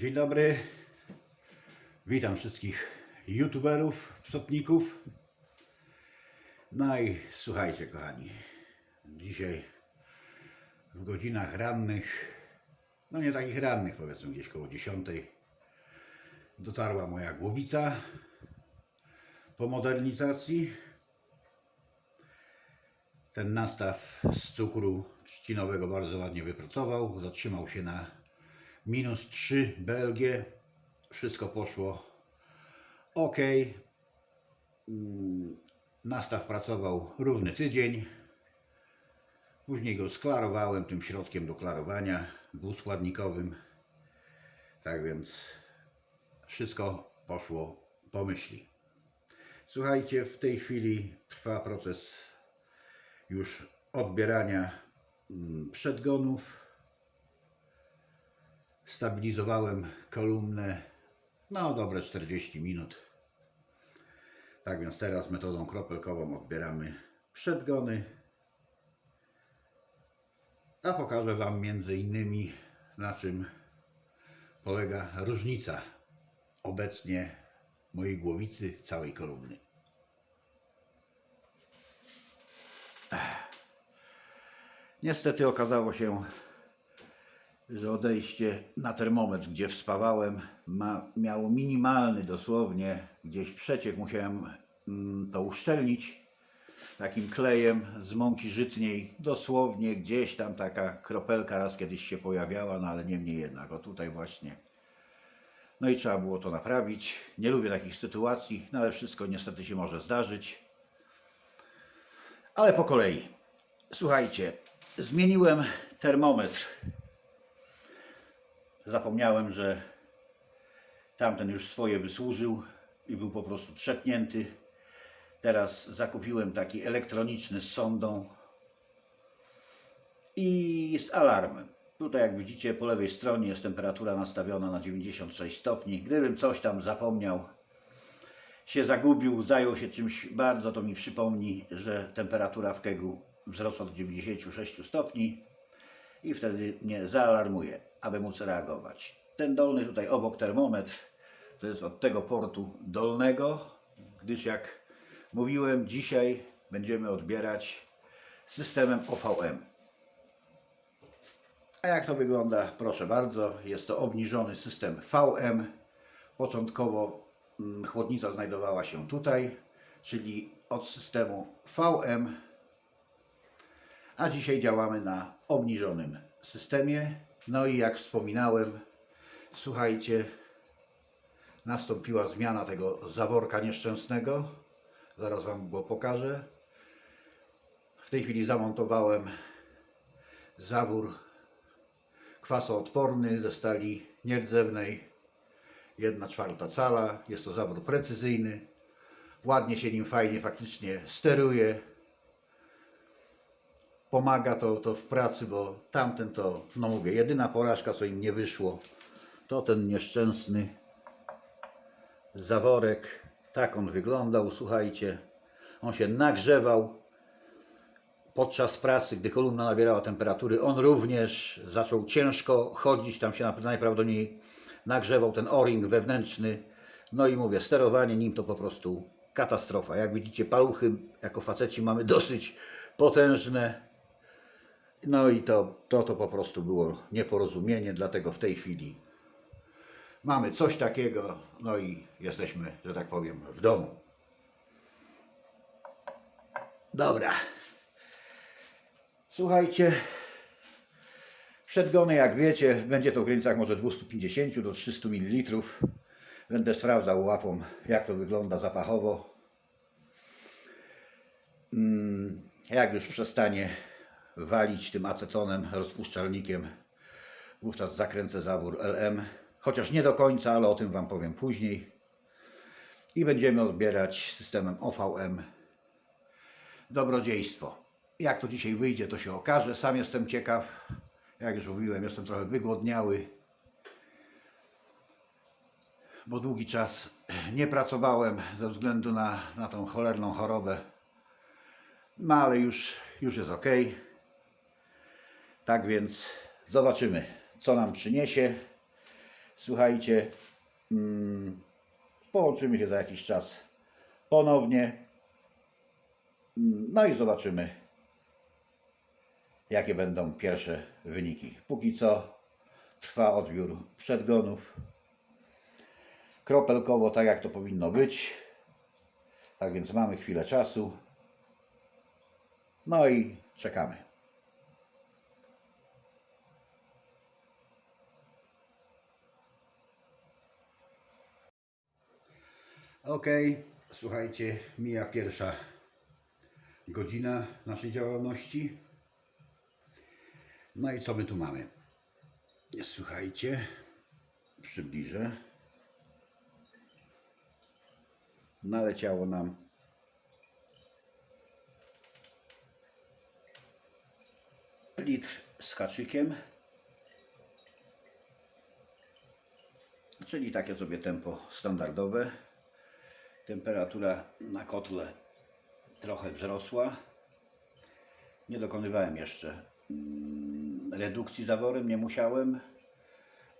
Dzień dobry. Witam wszystkich youtuberów, psotników. No i słuchajcie, kochani. Dzisiaj w godzinach rannych, no nie takich rannych, powiedzmy gdzieś koło 10, dotarła moja głowica po modernizacji. Ten nastaw z cukru trzcinowego bardzo ładnie wypracował. Zatrzymał się na minus 3 BLG. Wszystko poszło ok. Mm, Nastaw pracował równy tydzień. Później go sklarowałem tym środkiem do klarowania dwuskładnikowym. Tak więc wszystko poszło po myśli. Słuchajcie, w tej chwili trwa proces już odbierania mm, przedgonów. Stabilizowałem kolumnę no dobre 40 minut. Tak więc teraz metodą kropelkową odbieramy przedgony. A pokażę Wam między innymi na czym polega różnica obecnie mojej głowicy całej kolumny. Niestety okazało się, że odejście na termometr, gdzie wspawałem, ma, miało minimalny dosłownie, gdzieś przeciek, musiałem mm, to uszczelnić takim klejem z mąki żytniej, dosłownie gdzieś tam taka kropelka raz kiedyś się pojawiała, no ale niemniej jednak, o tutaj właśnie. No i trzeba było to naprawić. Nie lubię takich sytuacji, no ale wszystko niestety się może zdarzyć. Ale po kolei. Słuchajcie, zmieniłem termometr Zapomniałem, że tamten już swoje wysłużył i był po prostu trzepnięty. Teraz zakupiłem taki elektroniczny z sondą i z alarmem. Tutaj jak widzicie po lewej stronie jest temperatura nastawiona na 96 stopni. Gdybym coś tam zapomniał, się zagubił, zajął się czymś bardzo, to mi przypomni, że temperatura w kegu wzrosła do 96 stopni i wtedy mnie zaalarmuje, aby móc reagować. Ten dolny tutaj obok termometr to jest od tego portu dolnego, gdyż jak mówiłem, dzisiaj będziemy odbierać systemem OVM. A jak to wygląda? Proszę bardzo, jest to obniżony system VM. Początkowo mm, chłodnica znajdowała się tutaj, czyli od systemu VM a dzisiaj działamy na obniżonym systemie. No i jak wspominałem, słuchajcie, nastąpiła zmiana tego zaworka nieszczęsnego. Zaraz Wam go pokażę. W tej chwili zamontowałem zawór kwasoodporny ze stali nierdzewnej 1 czwarta cala. Jest to zawór precyzyjny. Ładnie się nim fajnie faktycznie steruje pomaga to, to w pracy, bo tamten to, no mówię, jedyna porażka, co im nie wyszło, to ten nieszczęsny zaworek. Tak on wyglądał, słuchajcie. On się nagrzewał podczas pracy, gdy kolumna nabierała temperatury. On również zaczął ciężko chodzić, tam się najprawdopodobniej nagrzewał ten o-ring wewnętrzny. No i mówię, sterowanie nim to po prostu katastrofa. Jak widzicie, paluchy jako faceci mamy dosyć potężne. No i to, to, to po prostu było nieporozumienie, dlatego w tej chwili mamy coś takiego, no i jesteśmy, że tak powiem, w domu. Dobra. Słuchajcie, przedgony, jak wiecie, będzie to w granicach może 250 do 300 ml. Będę sprawdzał łapą, jak to wygląda zapachowo. Mm, Jak już przestanie walić tym acetonem, rozpuszczalnikiem. Wówczas zakręcę zawór LM, chociaż nie do końca, ale o tym Wam powiem później. I będziemy odbierać systemem OVM dobrodziejstwo. Jak to dzisiaj wyjdzie, to się okaże. Sam jestem ciekaw. Jak już mówiłem, jestem trochę wygłodniały, bo długi czas nie pracowałem ze względu na, na tą cholerną chorobę. No ale już, już jest ok. Tak więc zobaczymy, co nam przyniesie. Słuchajcie, mm, połączymy się za jakiś czas ponownie. Mm, No i zobaczymy, jakie będą pierwsze wyniki. Póki co trwa odbiór przedgonów. Kropelkowo, tak jak to powinno być. Tak więc mamy chwilę czasu. No i czekamy. Ok, słuchajcie, mija pierwsza godzina naszej działalności. No i co my tu mamy? Słuchajcie, przybliżę. Naleciało nam litr z haczykiem. Czyli takie sobie tempo standardowe. Temperatura na kotle trochę wzrosła. Nie dokonywałem jeszcze mm, redukcji zaworem, nie musiałem,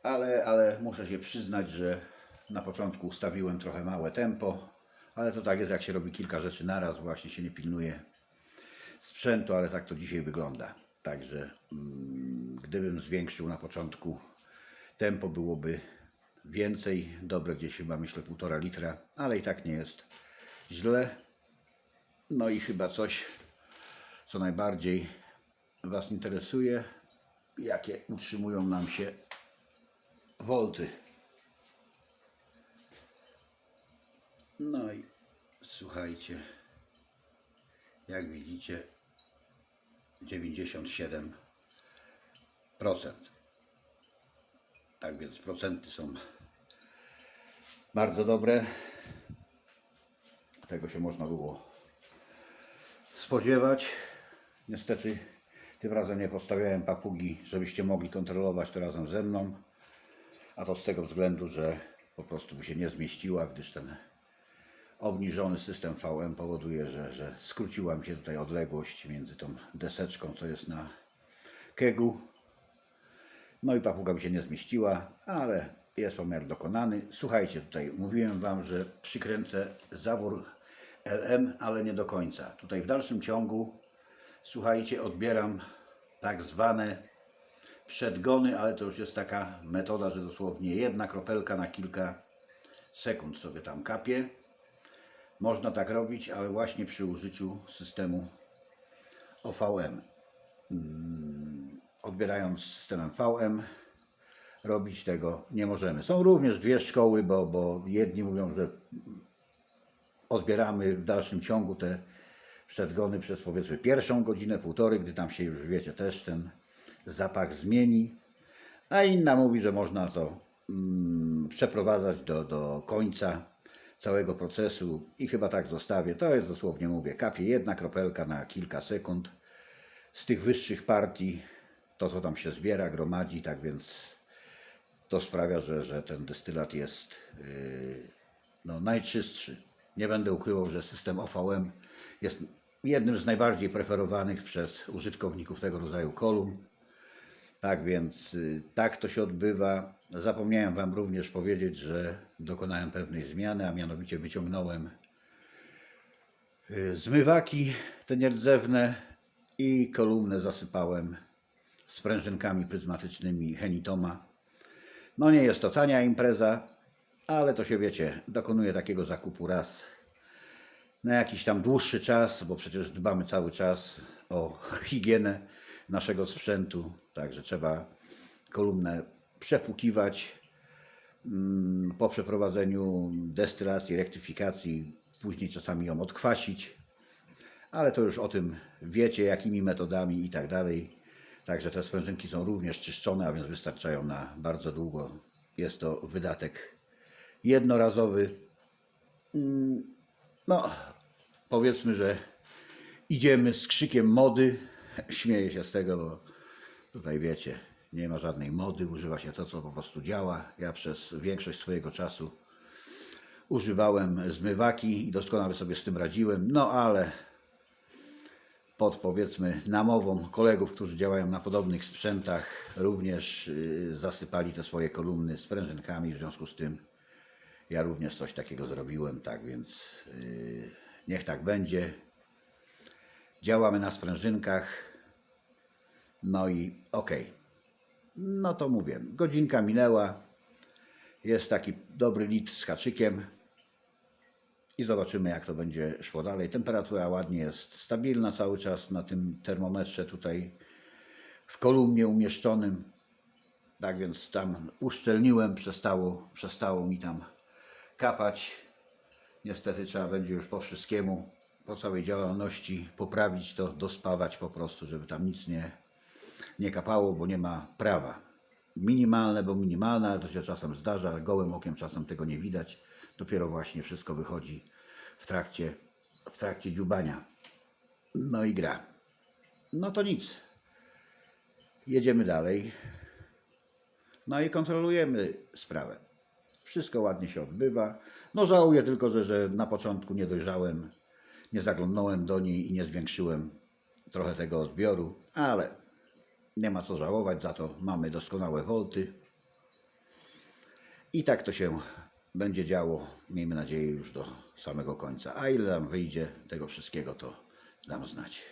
ale, ale muszę się przyznać, że na początku ustawiłem trochę małe tempo, ale to tak jest, jak się robi kilka rzeczy naraz, właśnie się nie pilnuje sprzętu, ale tak to dzisiaj wygląda. Także mm, gdybym zwiększył na początku tempo, byłoby więcej, dobre gdzieś chyba myślę półtora litra, ale i tak nie jest źle. No i chyba coś, co najbardziej Was interesuje, jakie utrzymują nam się wolty. No i słuchajcie, jak widzicie, 97%. Tak więc procenty są bardzo dobre. Tego się można było spodziewać. Niestety tym razem nie postawiałem papugi, żebyście mogli kontrolować to razem ze mną. A to z tego względu, że po prostu by się nie zmieściła, gdyż ten obniżony system VM powoduje, że, że skróciła mi się tutaj odległość między tą deseczką, co jest na kegu. No i papuga by się nie zmieściła, ale jest pomiar dokonany. Słuchajcie, tutaj mówiłem Wam, że przykręcę zawór LM, ale nie do końca. Tutaj w dalszym ciągu, słuchajcie, odbieram tak zwane przedgony, ale to już jest taka metoda, że dosłownie jedna kropelka na kilka sekund sobie tam kapie. Można tak robić, ale właśnie przy użyciu systemu OVM. Odbierając systemem VM, robić tego nie możemy. Są również dwie szkoły, bo, bo jedni mówią, że odbieramy w dalszym ciągu te przedgony przez powiedzmy pierwszą godzinę, półtorej, gdy tam się już wiecie też ten zapach zmieni. A inna mówi, że można to mm, przeprowadzać do, do końca całego procesu i chyba tak zostawię. To jest dosłownie mówię, kapie jedna kropelka na kilka sekund z tych wyższych partii, to co tam się zbiera, gromadzi, tak więc to sprawia, że, że ten destylat jest yy, no, najczystszy. Nie będę ukrywał, że system OVM jest jednym z najbardziej preferowanych przez użytkowników tego rodzaju kolumn. Tak więc y, tak to się odbywa. Zapomniałem Wam również powiedzieć, że dokonałem pewnej zmiany, a mianowicie wyciągnąłem y, zmywaki te nierdzewne i kolumnę zasypałem sprężynkami pryzmatycznymi Henitoma. No nie jest to tania impreza, ale to się wiecie, dokonuję takiego zakupu raz na jakiś tam dłuższy czas, bo przecież dbamy cały czas o higienę naszego sprzętu, także trzeba kolumnę przepłukiwać mm, po przeprowadzeniu destylacji, rektyfikacji, później czasami ją odkwasić, ale to już o tym wiecie, jakimi metodami i tak dalej. Także te sprężynki są również czyszczone, a więc wystarczają na bardzo długo. Jest to wydatek jednorazowy. Mm, No, powiedzmy, że idziemy z krzykiem mody. Śmieję się z tego, bo tutaj wiecie, nie ma żadnej mody, używa się to, co po prostu działa. Ja przez większość swojego czasu używałem zmywaki i doskonale sobie z tym radziłem, no ale pod powiedzmy namową kolegów, którzy działają na podobnych sprzętach, również y, zasypali te swoje kolumny sprężynkami, w związku z tym ja również coś takiego zrobiłem, tak więc y, niech tak będzie. Działamy na sprężynkach, no i okej. No to mówię, godzinka minęła, jest taki dobry litr z haczykiem i zobaczymy jak to będzie szło dalej. Temperatura ładnie jest stabilna cały czas na tym termometrze tutaj w kolumnie umieszczonym. Tak więc tam uszczelniłem, przestało, przestało mi tam kapać. Niestety trzeba będzie już po wszystkiemu, po całej działalności poprawić to, dospawać po prostu, żeby tam nic nie, nie kapało, bo nie ma prawa. Minimalne, bo minimalne, ale to się czasem zdarza, gołym okiem czasem tego nie widać. Dopiero właśnie wszystko wychodzi w trakcie, w trakcie dziubania. No i gra. No to nic. Jedziemy dalej. No i kontrolujemy sprawę. Wszystko ładnie się odbywa. No żałuję tylko, że, że na początku nie dojrzałem, nie zaglądnąłem do niej i nie zwiększyłem trochę tego odbioru, ale nie ma co żałować, za to mamy doskonałe wolty. I tak to się będzie działo, miejmy nadzieję, już do samego końca. A ile nam wyjdzie tego wszystkiego, to dam znać.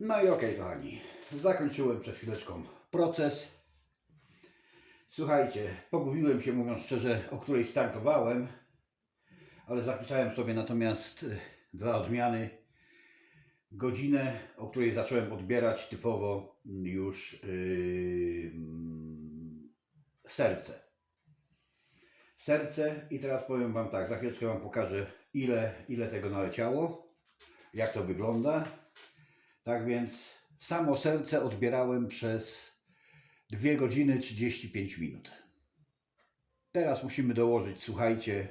No i okej, kochani. Zakończyłem przed chwileczką proces. Słuchajcie, pogubiłem się, mówiąc szczerze, o której startowałem, ale zapisałem sobie natomiast y, dla odmiany godzinę, o której zacząłem odbierać typowo już yy, mm, serce. Serce i teraz powiem Wam tak, za chwileczkę Wam pokażę ile, ile tego naleciało, jak to wygląda. Tak więc samo serce odbierałem przez 2 godziny 35 minut. Teraz musimy dołożyć, słuchajcie,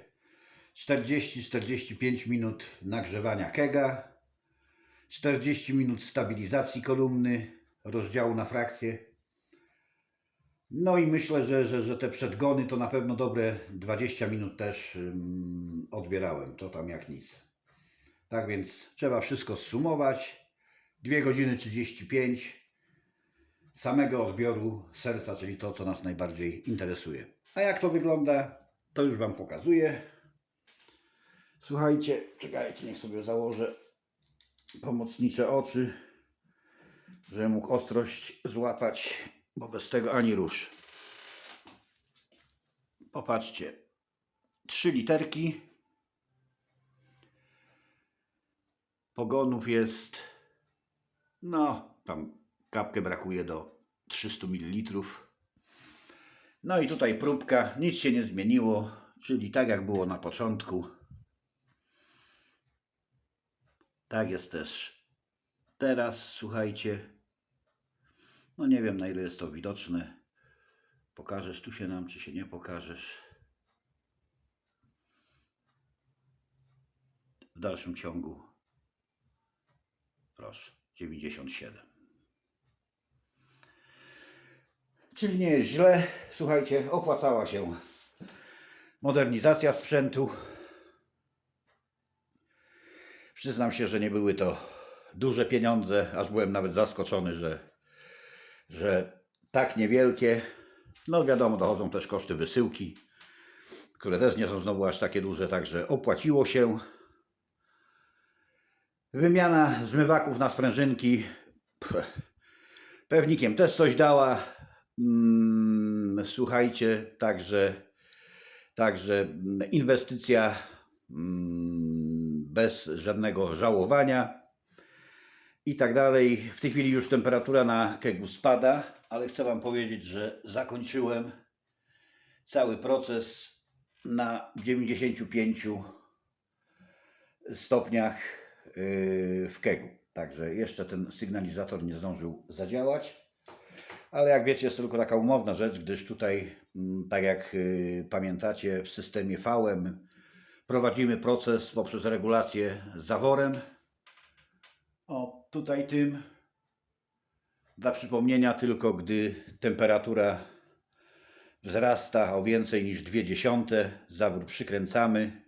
40-45 minut nagrzewania kega, 40 minut stabilizacji kolumny, rozdziału na frakcje. No i myślę, że, że, że te przedgony to na pewno dobre 20 minut też ym, odbierałem. To tam jak nic. Tak więc trzeba wszystko zsumować. 2 godziny 35 samego odbioru serca, czyli to, co nas najbardziej interesuje. A jak to wygląda, to już Wam pokazuję. Słuchajcie, czekajcie, niech sobie założę pomocnicze oczy, żeby mógł ostrość złapać, bo bez tego ani rusz. Popatrzcie, trzy literki. Pogonów jest, no, tam kapkę brakuje do 300 ml. No i tutaj próbka, nic się nie zmieniło, czyli tak jak było na początku. Tak jest też teraz, słuchajcie. No nie wiem na ile jest to widoczne. Pokażesz tu się nam, czy się nie pokażesz. W dalszym ciągu. Proszę, 97. Czyli nie jest źle. Słuchajcie, opłacała się modernizacja sprzętu. Przyznam się, że nie były to duże pieniądze, aż byłem nawet zaskoczony, że, że tak niewielkie. No wiadomo, dochodzą też koszty wysyłki, które też nie są znowu aż takie duże, także opłaciło się. Wymiana zmywaków na sprężynki pewnikiem też coś dała. Mm, Słuchajcie, także, także mm, inwestycja mm, bez żadnego żałowania i tak dalej. W tej chwili już temperatura na kegu spada, ale chcę Wam powiedzieć, że zakończyłem cały proces na 95 stopniach yy, w kegu. Także jeszcze ten sygnalizator nie zdążył zadziałać. Ale jak wiecie, jest to tylko taka umowna rzecz, gdyż tutaj, mm, tak jak yy, pamiętacie, w systemie VM prowadzimy proces poprzez regulację zaworem. O, tutaj tym. Dla przypomnienia, tylko gdy temperatura wzrasta o więcej niż dwie dziesiąte, zawór przykręcamy.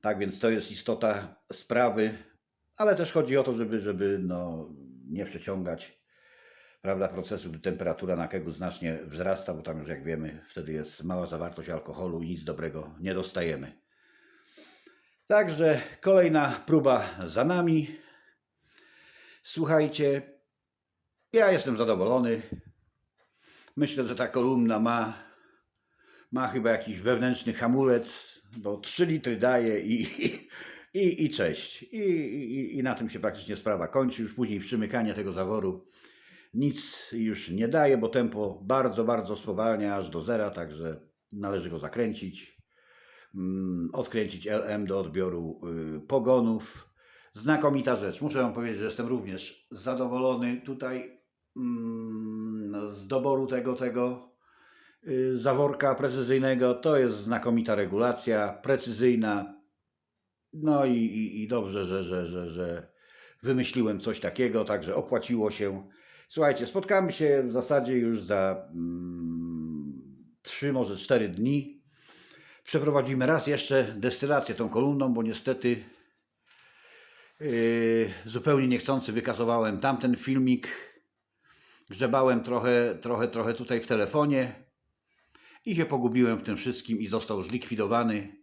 Tak więc to jest istota sprawy, ale też chodzi o to, żeby, żeby no, nie przeciągać prawda, procesu, gdy temperatura na kegu znacznie wzrasta, bo tam już jak wiemy, wtedy jest mała zawartość alkoholu i nic dobrego nie dostajemy. Także kolejna próba za nami. Słuchajcie, ja jestem zadowolony. Myślę, że ta kolumna ma, ma chyba jakiś wewnętrzny hamulec, bo 3 litry daje i, i, i cześć. I, i, I na tym się praktycznie sprawa kończy. Już później przymykanie tego zaworu nic już nie daje, bo tempo bardzo, bardzo spowalnia aż do zera, także należy go zakręcić. Mm, Odkręcić LM do odbioru y, pogonów. Znakomita rzecz. Muszę Wam powiedzieć, że jestem również zadowolony tutaj mm, z doboru tego, tego y, zaworka precyzyjnego. To jest znakomita regulacja, precyzyjna. No i, i, i dobrze, że, że, że, że wymyśliłem coś takiego, także opłaciło się. Słuchajcie, spotkamy się w zasadzie już za mm, 3, może 4 dni. Przeprowadzimy raz jeszcze destylację tą kolumną, bo niestety yy, zupełnie niechcący wykazowałem tamten filmik. Grzebałem trochę, trochę, trochę tutaj w telefonie i się pogubiłem w tym wszystkim i został zlikwidowany.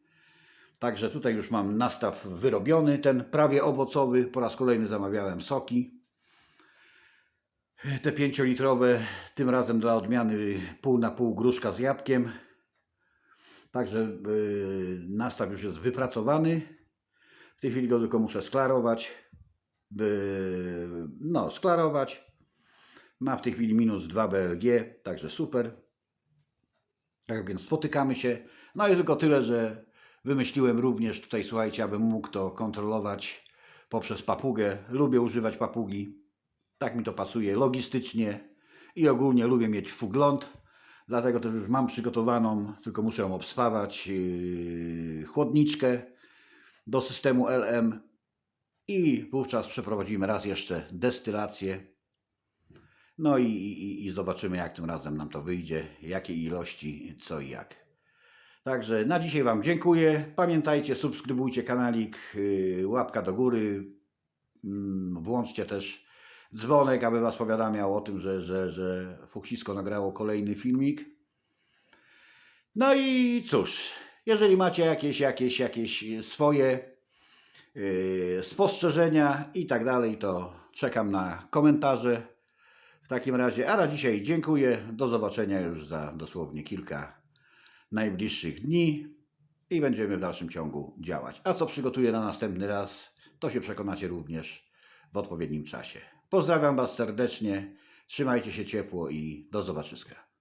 Także tutaj już mam nastaw wyrobiony, ten prawie owocowy. Po raz kolejny zamawiałem soki. Te pięciolitrowe, tym razem dla odmiany pół na pół gruszka z jabłkiem. Także yy, nastaw już jest wypracowany. W tej chwili go tylko muszę sklarować. Yy, no, sklarować. Ma w tej chwili minus 2 BLG, także super. Tak więc spotykamy się. No i tylko tyle, że wymyśliłem również tutaj, słuchajcie, abym mógł to kontrolować poprzez papugę. Lubię używać papugi. Tak mi to pasuje logistycznie i ogólnie lubię mieć wgląd. Dlatego też już mam przygotowaną, tylko muszę ją obspawać, yy, chłodniczkę do systemu LM i wówczas przeprowadzimy raz jeszcze destylację. No i, i, i zobaczymy, jak tym razem nam to wyjdzie, jakie ilości, co i jak. Także na dzisiaj Wam dziękuję. Pamiętajcie, subskrybujcie kanalik, yy, łapka do góry. Mm, Włączcie też dzwonek, aby Was powiadamiał o tym, że, że, że Fuksisko nagrało kolejny filmik. No i cóż, jeżeli macie jakieś, jakieś, jakieś swoje yy, spostrzeżenia i tak dalej, to czekam na komentarze. W takim razie, a na dzisiaj dziękuję. Do zobaczenia już za dosłownie kilka najbliższych dni i będziemy w dalszym ciągu działać. A co przygotuję na następny raz, to się przekonacie również w odpowiednim czasie. Pozdrawiam Was serdecznie, trzymajcie się ciepło i do zobaczyska.